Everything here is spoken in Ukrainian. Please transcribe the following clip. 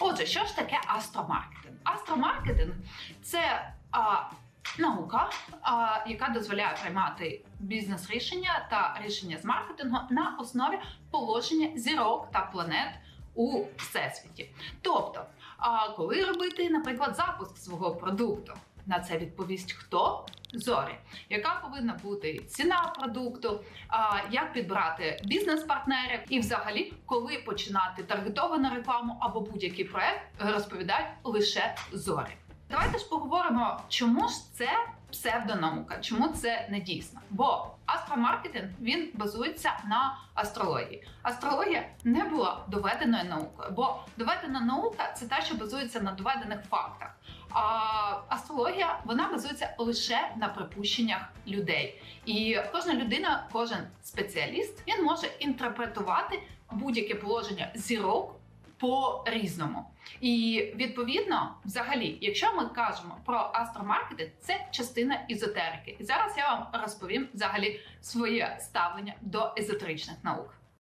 Отже, що ж таке астромаркетинг? Астромаркетинг це а, наука, а, яка дозволяє приймати бізнес-рішення та рішення з маркетингу на основі положення зірок та планет у всесвіті. Тобто, а, коли робити, наприклад, запуск свого продукту. На це відповість хто? Зорі. Яка повинна бути ціна продукту, як підбрати бізнес-партнерів, і взагалі, коли починати таргетовану рекламу або будь-який проект, розповідають лише зорі. Давайте ж поговоримо, чому ж це псевдонаука, чому це не дійсно. Бо астромаркетинг він базується на астрології. Астрологія не була доведеною наукою, бо доведена наука це та, що базується на доведених фактах. А астрологія вона базується лише на припущеннях людей. І кожна людина, кожен спеціаліст, він може інтерпретувати будь-яке положення зірок по різному. І відповідно, взагалі, якщо ми кажемо про астромаркетинг, це частина езотерики. І зараз я вам розповім взагалі своє ставлення до езотеричних наук.